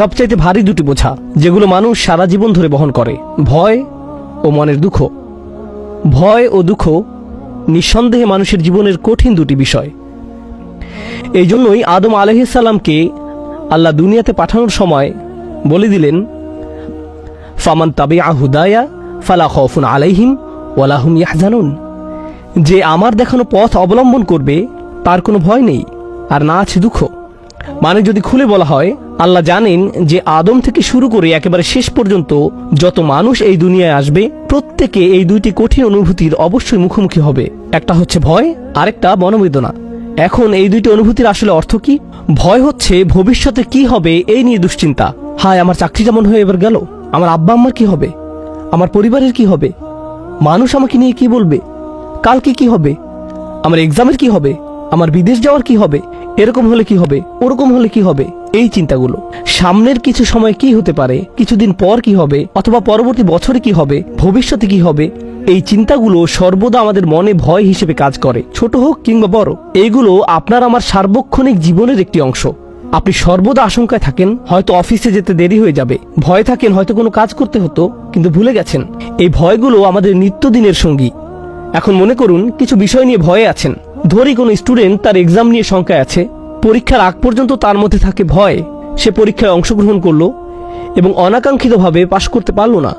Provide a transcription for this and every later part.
সবচাইতে ভারী দুটি বোঝা, যেগুলো মানুষ সারা জীবন ধরে বহন করে, ভয় ও মনের দুঃখ। ভয় ও দুঃখ নিঃসন্দেহে মানুষের জীবনের কঠিন দুটি বিষয়। এই জন্যই আদম আলহিসাল্লামকে আল্লাহ দুনিয়াতে পাঠানোর সময় বলে দিলেন, ফামান তাবে আহুদায়া ফালা খফুন আলাইহিম ওয়ালাহুম ইয়াহজানুন। যে আমার দেখানো পথ অবলম্বন করবে, তার কোনো ভয় নেই, আর না আছে দুঃখ। মানে যদি খুলে বলা হয় আল্লাহ জানেন যে আদম থেকে শুরু করে একেবারে শেষ পর্যন্ত যত মানুষ এই দুনিয়ায় আসবে, প্রত্যেকে এই দুইটি কঠিন অনুভূতির অবশ্যই মুখোমুখি হবে। একটা হচ্ছে ভয়, আরেকটা মনোবেদনা। এখন এই দুইটি অনুভূতির আসলে অর্থ কি? ভয় হচ্ছে ভবিষ্যতে কি হবে এই নিয়ে দুশ্চিন্তা। হায়, আমার চাকরি যেমন হয়ে এবার গেল, আমার আব্বা আম্মার কি হবে? আমার পরিবারের কি হবে? মানুষ আমাকে নিয়ে কি বলবে? কালকে কি হবে? আমার এক্সামের কি হবে? আমার বিদেশ যাওয়ার কি হবে? এরকম হলে কি হবে? ওরকম হলে কি হবে? এই চিন্তাগুলো। সামনের কিছু সময় কি হতে পারে? কিছুদিন পর কি হবে? অথবা পরবর্তী বছরে কি হবে? ভবিষ্যতে কি হবে? এই চিন্তাগুলো সর্বদা আমাদের মনে ভয় হিসেবে কাজ করে। ছোট হোক কিংবা বড় এইগুলো আপনার আমার সার্বক্ষণিক জীবনের একটি অংশ। আপনি সর্বদা আশঙ্কায় থাকেন, হয়তো অফিসে যেতে দেরি হয়ে যাবে। ভয় থাকেন, হয়তো কোনো কাজ করতে হতো, কিন্তু ভুলে গেছেন। এই ভয়গুলো আমাদের নিত্যদিনের সঙ্গী। এখন মনে করুন, কিছু বিষয় নিয়ে ভয়ে আছেন। ধরি কোনো স্টুডেন্ট তার এক্সাম নিয়ে শঙ্কায় আছে। পরীক্ষার আগ পর্যন্ত তার মধ্যে থাকে ভয়। সে পরীক্ষায় অংশগ্রহণ করল এবং অনাকাঙ্ক্ষিতভাবে পাশ করতে পারল না।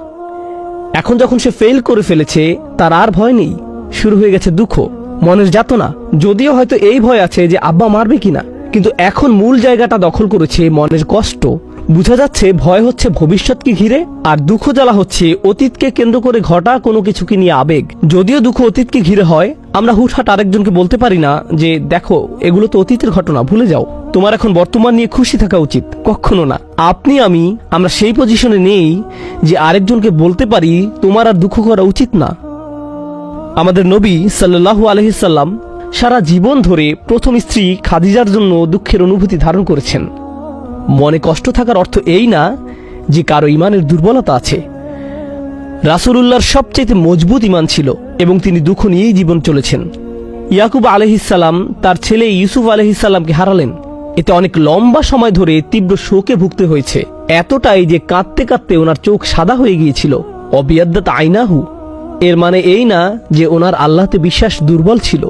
এখন যখন সে ফেল করে ফেলেছে, তার আর ভয় নেই। শুরু হয়ে গেছে দুঃখ। মনের যাতনা। যদিও হয়তো এই ভয় আছে যে আব্বা মারবে কিনা, কিন্তু এখন মূল জায়গাটা দখল করেছে মনের কষ্ট। বোঝা যাচ্ছে ভয় হচ্ছে ভবিষ্যৎকে ঘিরে, আর দুঃখ জ্বালা হচ্ছে অতীতকে কেন্দ্র করে ঘটা কোনো কিছুকে নিয়ে আবেগ। যদিও দুঃখ অতীতকে ঘিরে হয় আমরা হুটহাট আরেকজনকে বলতে পারি না যে, দেখো, এগুলো তো অতীতের ঘটনা, ভুলে যাও। তোমার এখন বর্তমান নিয়ে খুশি থাকা উচিত। কখনো না। আপনি, আমি, আমরা সেই পজিশনে নেই যে আরেকজনকে বলতে পারি, তোমার আর দুঃখ করা উচিত না। আমাদের নবী সাল্লাল্লাহু আলহিসাল্লাম সারা জীবন ধরে প্রথম স্ত্রী খাদিজার জন্য দুঃখের অনুভূতি ধারণ করেছেন। মনে কষ্ট থাকার অর্থ এই না যে, কারও ইমানের দুর্বলতা আছে। রাসূলুল্লাহর সবচেয়ে মজবুত ইমান ছিল এবং তিনি দুঃখ নিয়েই জীবন চলেছেন। ইয়াকুব আলহিসাল্লাম তার ছেলে ইউসুফ আলহিসাল্লামকে হারালেন। এতে অনেক লম্বা সময় ধরে তীব্র শোকে ভুগতে হয়েছে। এতটাই যে কাঁদতে কাঁদতে ওনার চোখ সাদা হয়ে গিয়েছিল। অবিয়াদ্দাত আইনাহু। এর মানে এই না যে ওনার আল্লাহতে বিশ্বাস দুর্বল ছিল।